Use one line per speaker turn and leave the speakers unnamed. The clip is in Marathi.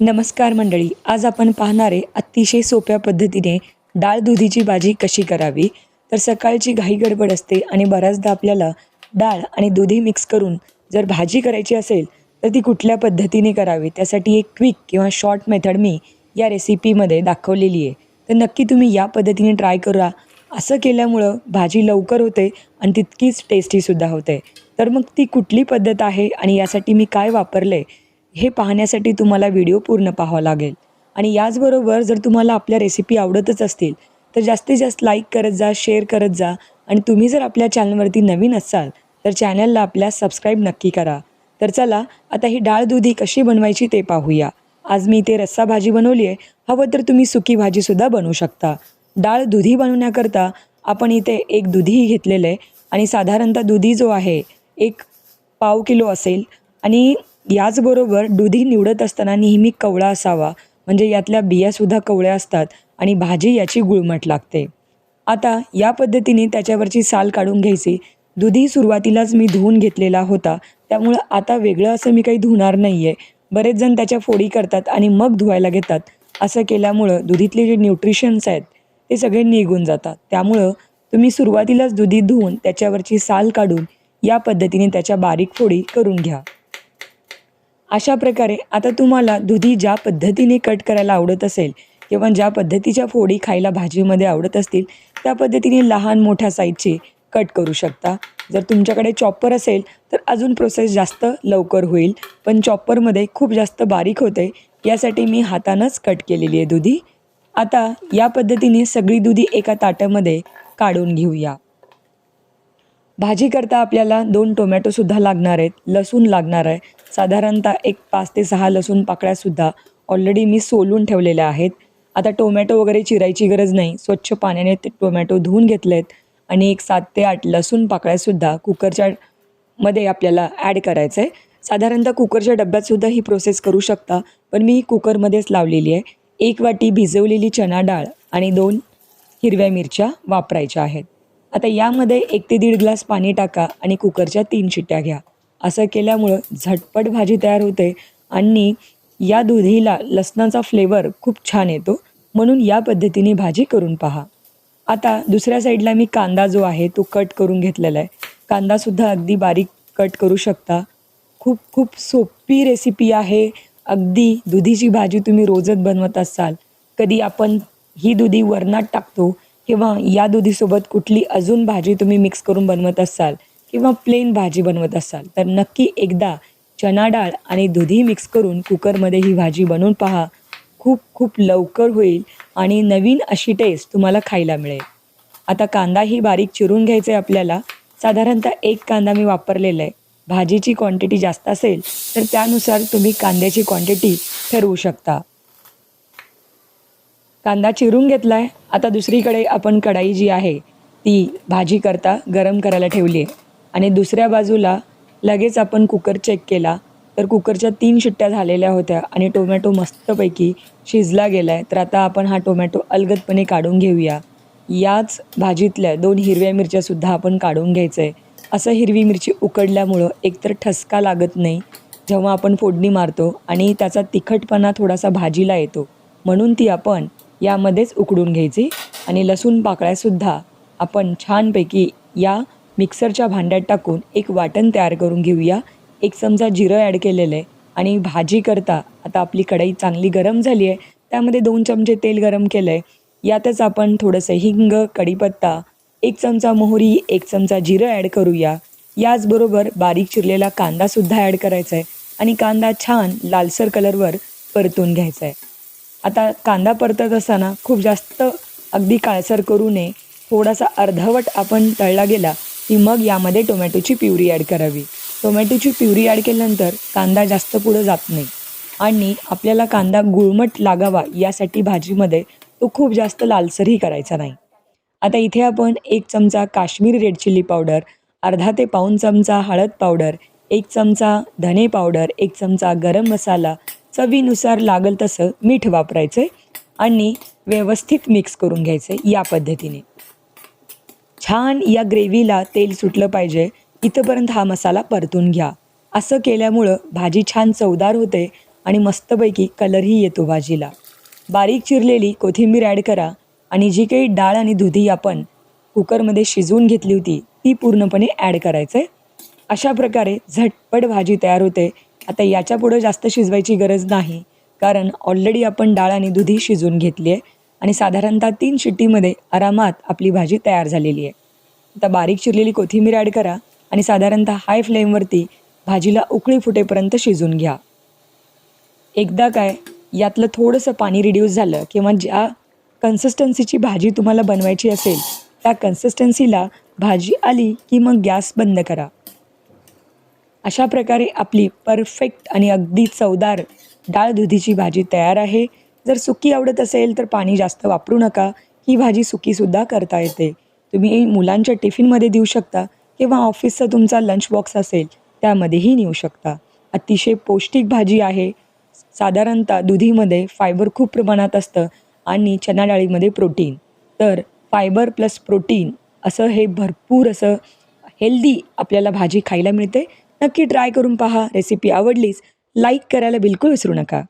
नमस्कार मंडळी आज आपण पाहणारे अतिशय सोप्या पद्धतीने डाळ दुधीची भाजी कशी करावी? तर सकाळची घाई गडबड असते आणि बऱ्याचदा आपल्याला डाळ आणि दुधी मिक्स करून जर भाजी करायची असेल तर ती कुठल्या पद्धतीने करावी? त्यासाठी एक क्विक किंवा शॉर्ट मेथड मी या रेसिपीमध्ये दाखवलेली आहे. तर नक्की तुम्ही या पद्धतीने ट्राय करा. असं केल्यामुळं भाजी लवकर होते आणि तितकीच टेस्टीसुद्धा होते. तर मग ती कुठली पद्धत आहे आणि यासाठी मी काय वापरलं आहे हे पाहण्यासाठी तुम्हाला व्हिडिओ पूर्ण पाहावा लागेल. आणि याचबरोबर जर तुम्हाला आपल्या रेसिपी आवडतच असतील तर जास्तीत जास्त लाईक करत जा शेअर करत जा. आणि तुम्ही जर आपल्या चॅनलवरती नवीन असाल तर चॅनलला आपल्या सबस्क्राईब नक्की करा. तर चला आता ही डाळ दुधी कशी बनवायची ते पाहूया. आज मी इथे रस्सा भाजी बनवली आहे हवं तर तुम्ही सुकी भाजीसुद्धा बनवू शकता. डाळ दुधी बनवण्याकरता आपण इथे एक दुधी घेतलेलं आहे. आणि साधारणतः दुधी जो आहे एक पाव किलो असेल. आणि याचबरोबर दुधी निवडत असताना नेहमी कवळा असावा. म्हणजे यातल्या बियासुद्धा कवळ्या असतात आणि भाजी याची गुळमट लागते. आता या पद्धतीने त्याच्यावरची साल काढून घ्यायची. दुधी सुरुवातीलाच मी धुवून घेतलेला होता. त्यामुळं आता वेगळं असं मी काही धुणार नाही आहे बरेच जण त्याच्या फोडी करतात आणि मग धुवायला घेतात. असं केल्यामुळं दुधीतले जे न्यूट्रिशन्स आहेत ते सगळे निघून जातात. त्यामुळं तुम्ही सुरुवातीलाच दुधी धुवून त्याच्यावरची साल काढून या पद्धतीने त्याच्या बारीक फोडी करून घ्या. अशा प्रकारे आता तुम्हाला दुधी ज्या पद्धतीने कट करायला आवडत असेल किंवा ज्या पद्धतीच्या फोडी खायला भाजीमध्ये आवडत असतील त्या पद्धतीने लहान मोठ्या साईजची कट करू शकता. जर तुमच्याकडे चॉपर असेल तर अजून प्रोसेस जास्त लवकर होईल पण चॉपरमध्ये खूप जास्त बारीक होते यासाठी मी हातानंच कट केलेली आहे दुधी. आता या पद्धतीने सगळी दुधी एका ताटामध्ये काढून घेऊया. भाजी करता आपल्याला दोन टोमॅटोसुद्धा लागणार आहेत लसूण लागणार आहे. साधारणतः एक पाच ते सहा लसूण पाकळ्यासुद्धा ऑलरेडी मी सोलून ठेवलेल्या आहेत. आता टोमॅटो वगैरे चिरायची गरज नाही. स्वच्छ पाण्याने ते टोमॅटो धुवून घेतले आहेत आणि एक सात ते आठ लसूण पाकळ्यासुद्धा कुकरच्या मध्ये आपल्याला ॲड करायचं आहे साधारणतः कुकरच्या डब्यातसुद्धा ही प्रोसेस करू शकता पण मी कुकरमध्येच लावलेली आहे. एक वाटी भिजवलेली चणा डाळ आणि दोन हिरव्या मिरच्या वापरायच्या आहेत. आता यामध्ये एक ते दीड ग्लास पाणी टाका आणि कुकरच्या तीन शिट्ट्या घ्या. असं केल्यामुळं झटपट भाजी तयार होते आणि या दुधीला लसणाचा फ्लेवर खूप छान येतो. म्हणून या पद्धतीने भाजी करून पहा. आता दुसऱ्या साईडला मी कांदा जो आहे तो कट करून घेतलेला आहे. कांदासुद्धा अगदी बारीक कट करू शकता. खूप खूप सोपी रेसिपी आहे. अगदी दुधीची भाजी तुम्ही रोजच बनवत असाल. कधी आपण ही दुधी वरणात टाकतो किंवा या दुधीसोबत कुठली अजून भाजी तुम्ही मिक्स करून बनवत असाल किंवा प्लेन भाजी बनवत असाल तर नक्की एकदा चणा डाळ आणि दुधी मिक्स करून कुकरमध्ये ही भाजी बनवून पहा. खूप खूप लवकर होईल आणि नवीन अशी टेस्ट तुम्हाला खायला मिळेल. आता कांदा ही बारीक चिरून घ्यायचा आहे आपल्याला. साधारणतः एक कांदा मी वापरलेला आहे. भाजीची क्वांटिटी जास्त असेल तर त्यानुसार तुम्ही कांद्याची क्वांटिटी ठरवू शकता. कांदा चिरून घेतला आहे आता दुसरीकडे आपण कढाई जी आहे ती भाजी करता गरम करायला ठेवली आहे आणि दुसऱ्या बाजूला लगेच आपण कुकर चेक केला तर कुकरच्या तीन शिट्ट्या झालेल्या होत्या आणि टोमॅटो मस्तपैकी शिजला गेला आहे तर आता आपण हा टोमॅटो अलगदपणे काढून घेऊया. याच भाजीतल्या दोन हिरव्या मिरच्यासुद्धा आपण काढून घ्यायचं आहे असं हिरवी मिरची उकडल्यामुळं एकतर ठसका लागत नाही जेव्हा आपण फोडणी मारतो आणि त्याचा तिखटपणा थोडासा भाजीला येतो. म्हणून ती आपण यामध्येच उकडून घ्यायची आणि लसूण पाकळ्यासुद्धा आपण छानपैकी या मिक्सरच्या भांड्यात टाकून एक वाटण तयार करून घेऊया. एक चमचा जिरं ॲड केलेलं आहे आणि भाजी करता आता आपली कढई चांगली गरम झाली आहे. त्यामध्ये दोन चमचे तेल गरम केलं आहे. यातच आपण थोडंसं हिंग कढीपत्ता एक चमचा मोहरी एक चमचा जिरं ॲड करूया. याचबरोबर बारीक चिरलेला कांदासुद्धा ॲड करायचा आहे आणि कांदा छान लालसर कलरवर परतून घ्यायचा आहे. आता कांदा परतत असताना खूप जास्त अगदी काळसर करू नये. थोडासा अर्धवट आपण तळला गेला की मग यामध्ये टोमॅटोची प्युरी ॲड करावी. टोमॅटोची प्युरी ॲड केल्यानंतर कांदा जास्त पुढं जात नाही. आणि आपल्याला कांदा गुळमट लागावा यासाठी भाजीमध्ये तो खूप जास्त लालसरही करायचा नाही. आता इथे आपण एक चमचा काश्मीरी रेड चिल्ली पावडर अर्धा ते पाऊण चमचा हळद पावडर एक चमचा धने पावडर एक चमचा गरम मसाला चवीनुसार लागल तसं मीठ वापरायचं आहे आणि व्यवस्थित मिक्स करून घ्यायचं आहे या पद्धतीने. छान या ग्रेव्हीला तेल सुटलं पाहिजे. इथंपर्यंत हा मसाला परतून घ्या. असं केल्यामुळं भाजी छान चवदार होते आणि मस्तपैकी कलरही येतो भाजीला. बारीक चिरलेली कोथिंबीर ॲड करा आणि जी काही डाळ आणि दुधी आपण कुकरमध्ये शिजवून घेतली होती ती पूर्णपणे ॲड करायचं आहे अशा प्रकारे झटपट भाजी तयार होते. आता याच्या पुढं जास्त शिजवायची गरज नाही. कारण ऑलरेडी आपण डाळ आणि दुधी शिजवून घेतली आहे आणि साधारणतः तीन शिट्टीमध्ये आरामात आपली भाजी तयार झालेली आहे. आता बारीक चिरलेली कोथिंबीर ॲड करा आणि साधारणतः हाय फ्लेमवरती भाजीला उकळी फुटेपर्यंत शिजवून घ्या. एकदा काय यातलं थोडंसं पाणी रिड्यूस झालं किंवा ज्या कन्सिस्टन्सीची भाजी तुम्हाला बनवायची असेल त्या कन्सिस्टन्सीला भाजी आली की मग गॅस बंद करा. अशा प्रकारे आपली परफेक्ट आणि अगदी चवदार डाळ दुधीची भाजी तयार आहे. जर सुकी आवडत असेल तर पाणी जास्त वापरू नका. ही भाजी सुकीसुद्धा करता येते. तुम्ही मुलांच्या टिफिनमध्ये देऊ शकता किंवा ऑफिसचा तुमचा लंच बॉक्स असेल त्यामध्येही नेऊ शकता. अतिशय पौष्टिक भाजी आहे. साधारणतः दुधीमध्ये फायबर खूप प्रमाणात असतं आणि चना डाळीमध्ये प्रोटीन तर फायबर प्लस प्रोटीन असं हे भरपूर असं हेल्दी आपल्याला भाजी खायला मिळते. नक्की ट्राय करून पहा. रेसिपी आवडलीच लाईक करायला बिलकुल विसरू नका.